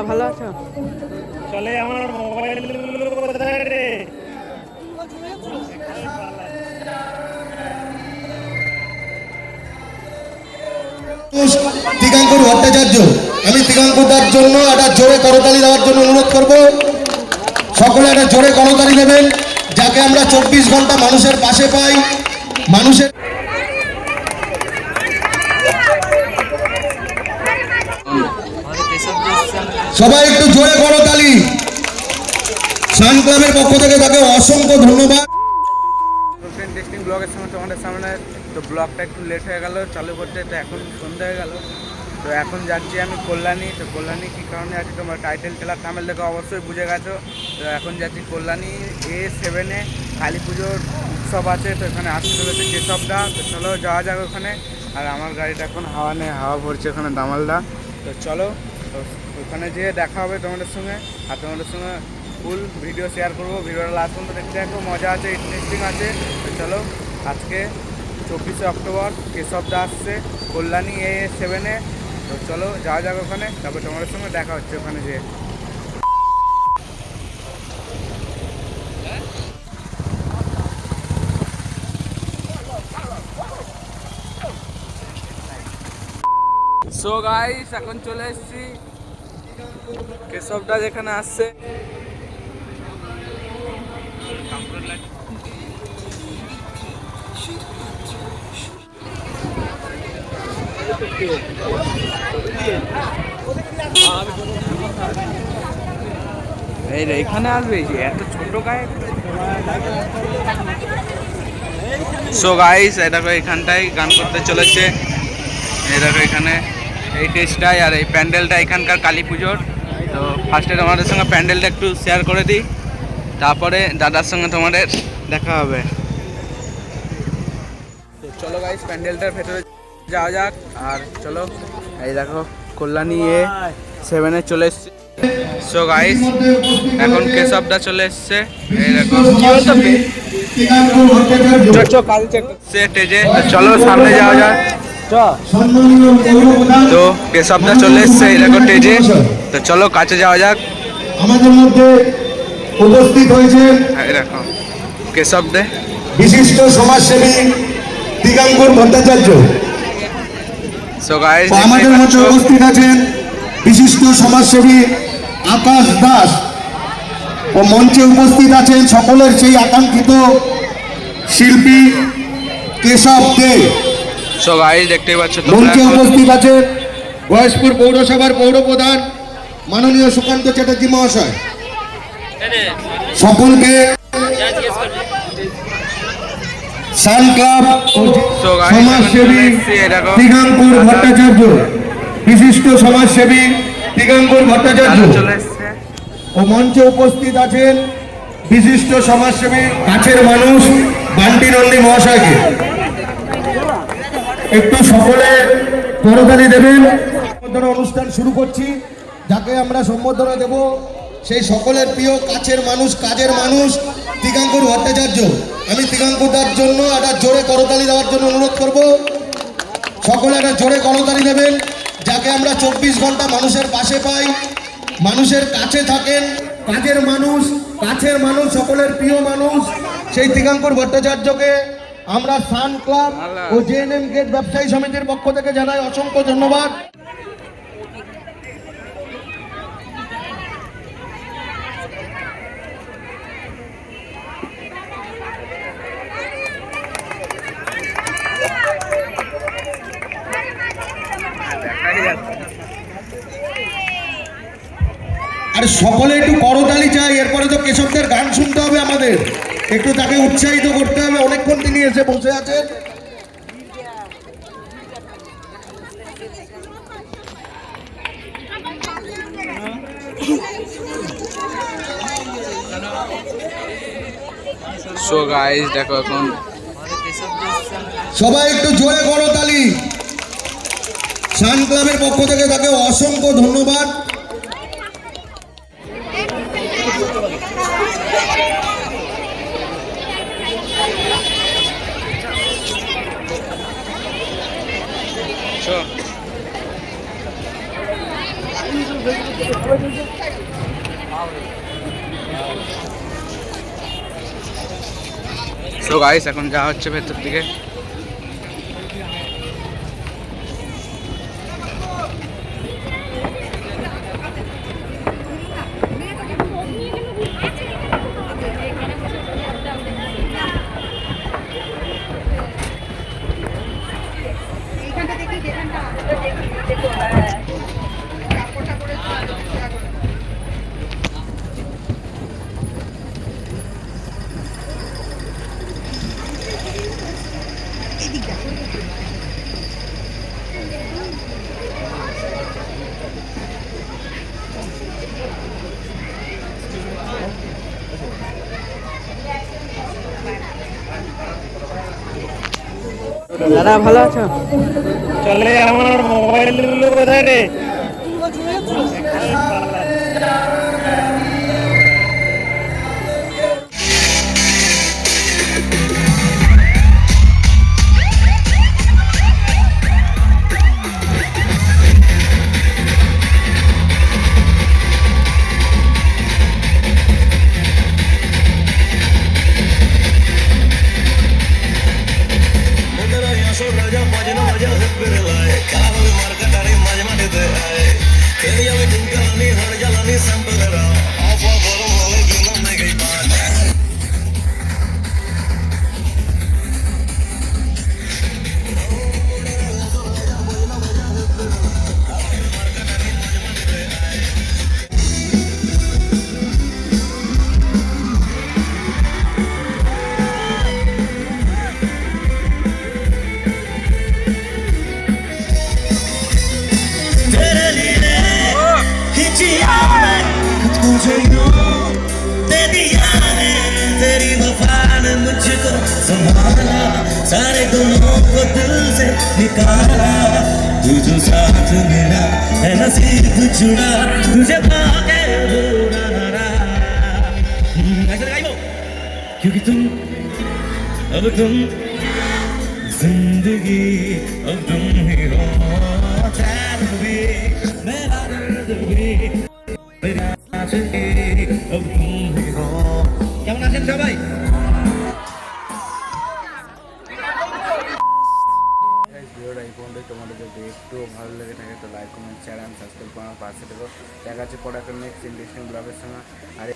ভালো আছো চলে আমার মোবাইল রে দিগাঙ্কুর ভট্টাচার্য আমি দিগাঙ্কুরদার জন্য একটা জোরে করতালি দেওয়ার জন্য অনুরোধ করব সকলে একটা জোরে করতালি দেবেন যাকে আমরা চব্বিশ ঘণ্টা মানুষের পাশে পাই মানুষের সবাই একটু জোরে করতালি সান ক্লাবের পক্ষ থেকে তাকে অসংখ্য ধন্যবাদ। ইন্টারেস্টিং ব্লগের সময় তোমাদের সামনে। তো ব্লগটা একটু লেট হয়ে গেল, চালু করতে তো এখন সন্ধ্যা হয়ে গেল। তো এখন যাচ্ছি আমি কল্যাণী। তো কল্যাণী কী কারণে আছি তোমরা টাইটেল টেলার থামেল দেখে অবশ্যই বুঝে গেছো। তো এখন যাচ্ছি কল্যাণী এ। সেভেনে কালী পুজোর উৎসব আছে, তো এখানে আসতে চলেছে কেশবদা। তো চলো যাওয়া যাক ওখানে। আর আমার গাড়িটা এখন হাওয়া নেই, হাওয়া ভরছে ওখানে দামালদা। তো চলো, তো ওখানে যেয়ে দেখা হবে তোমাদের সঙ্গে। আর তোমাদের সঙ্গে ফুল ভিডিও শেয়ার করব। ভিডিওটা লাস্ট পর্যন্ত দেখতে একটু মজা আছে ইন্টারেস্টিং আছে। তো চলো, আজকে চব্বিশে অক্টোবর কেশবদা আসছে, কল্যাণী এ। সেভেনে তো চলো, যাওয়া যাক ওখানে। তারপর তোমাদের সঙ্গে দেখা হচ্ছে ওখানে যেয়ে। সো গাইস এখন চলে এসেছি কেশবদা যেখানে আসছে। এই এখানে আসবে? এত ছোট গায়ে সো গাইস দেখো এখানটাই গান করতে চলেছে। দেখো এখানে এই টেস্টটাই আর এই প্যান্ডেলটা এখানকার কালী পুজোর। তো ফার্স্টে তোমাদের সঙ্গে প্যান্ডেলটা একটু শেয়ার করে দিই। তারপরে দাদার সঙ্গে তোমাদের দেখা হবে। চলো গাইস প্যান্ডেলটার ভেতরে যাওয়া যাক। আর চলো, এই দেখো, কল্যাণী এ সেভেনে চলে এসছে। সো গাইস এখন কেশবদা চলে এসছে। এই দেখো। সে টেজে তো চলো, সামনে যাওয়া যাক। তো কেশবদা চলে এসছে এই দেখো টেজে তো চলো কাছে যাওয়া যাক। আমাদের মধ্যে উপস্থিত হয়েছে দেখো কেশব দে বিশিষ্ট সমাজসেবী দিগাঙ্কুর ভট্টাচার্য। সো গাইস আমাদের মধ্যে উপস্থিত আছেন বিশিষ্ট সমাজসেবী আকাশ দাস। ও মঞ্চে উপস্থিত আছেন সকলের সেই আকাঙ্ক্ষিত শিল্পী কেশব দে। সো গাইস দেখতেই পাচ্ছ তোমরা মঞ্চে উপস্থিত আছেন গয়েশপুর পৌরসভার পৌরপ্রধান মাননীয় সুকান্ত চ্যাটার্জি মহাশয়। সকলকে সান ক্লাব সমাজসেবী। দিগাঙ্কুর ভট্টাচার্য বিশিষ্ট সমাজসেবী দিগাঙ্কুর ভট্টাচার্য। ও মঞ্চে উপস্থিত আছেন বিশিষ্ট সমাজসেবী কাছের মানুষ বান্টি নন্দী মহাশয়কে। একটু সকলে করতালি দেবেন। সম্বর্ধনা অনুষ্ঠান শুরু করছি। যাকে আমরা সম্বর্ধনা দেব, সেই সকলের প্রিয় কাছের মানুষ, কাজের মানুষ দিগাঙ্কুর ভট্টাচার্য। আমি দিগাঙ্কুরদার জন্য একটা জোরে করতালি দেওয়ার জন্য অনুরোধ করব। সকলে একটা জোরে করতালি দেবেন, যাকে আমরা চব্বিশ ঘণ্টা মানুষের পাশে পাই, মানুষের কাছে থাকেন। কাজের মানুষ, কাছের মানুষ, সকলের প্রিয় মানুষ, সেই দিগাঙ্কুর ভট্টাচার্যকে আমরা সান ক্লাব ও জেএনএম গেট ব্যবসায়ী সমিতির পক্ষ থেকে জানাই অসংখ্য ধন্যবাদ। আর সকলে একটু করতালি চাই এরপরে তো কেশবদের গান শুনতে হবে আমাদের। একটু তাকে উৎসাহিত করতে হবে। অনেকক্ষণ তিনি এসে বসে আছেন। সো গাইস দেখো এখন সবাই একটু জোরে করতালি সান ক্লাবের পক্ষ থেকে তাকে অসংখ্য ধন্যবাদ। চো সো গাইস এখন যাওয়া হচ্ছে ভেতর দিকে। দাদা ভালো আছো? চলে আমার মোবাইল বোধ রে। दे दिया है। तेरी वफा ने मुझको संभाला, सारे गुनों को दिल से निकाला। तू जो साथ मेरा है, नसीब जुड़ा, तुझे पाके क्योंकि तुम, अब तुम ज़िंदगी, अब तुम ही हो। भी, मेरा दर्द भी, मेरा কমেন্ট শেয়ার অ্যান্ড সাবস্ক্রাইব করার পাশে দেবো দেখা যাচ্ছে পরে একটা নেক্সট ইন্টারেস্টিং ব্লগের সঙ্গে। আর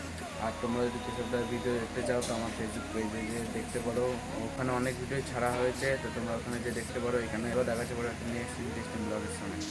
আর তোমরা যদি কিছু ভিডিও দেখতে চাও, তো আমার ফেসবুক পেজে গিয়ে দেখতে পারো। ওখানে অনেক ভিডিও ছাড়া হয়েছে, তো তোমরা ওখানে যে দেখতে পারো। এখানে দেখা যাচ্ছে পরে একটা নেক্সট ইন্টারেস্টিং ব্লগের সঙ্গে।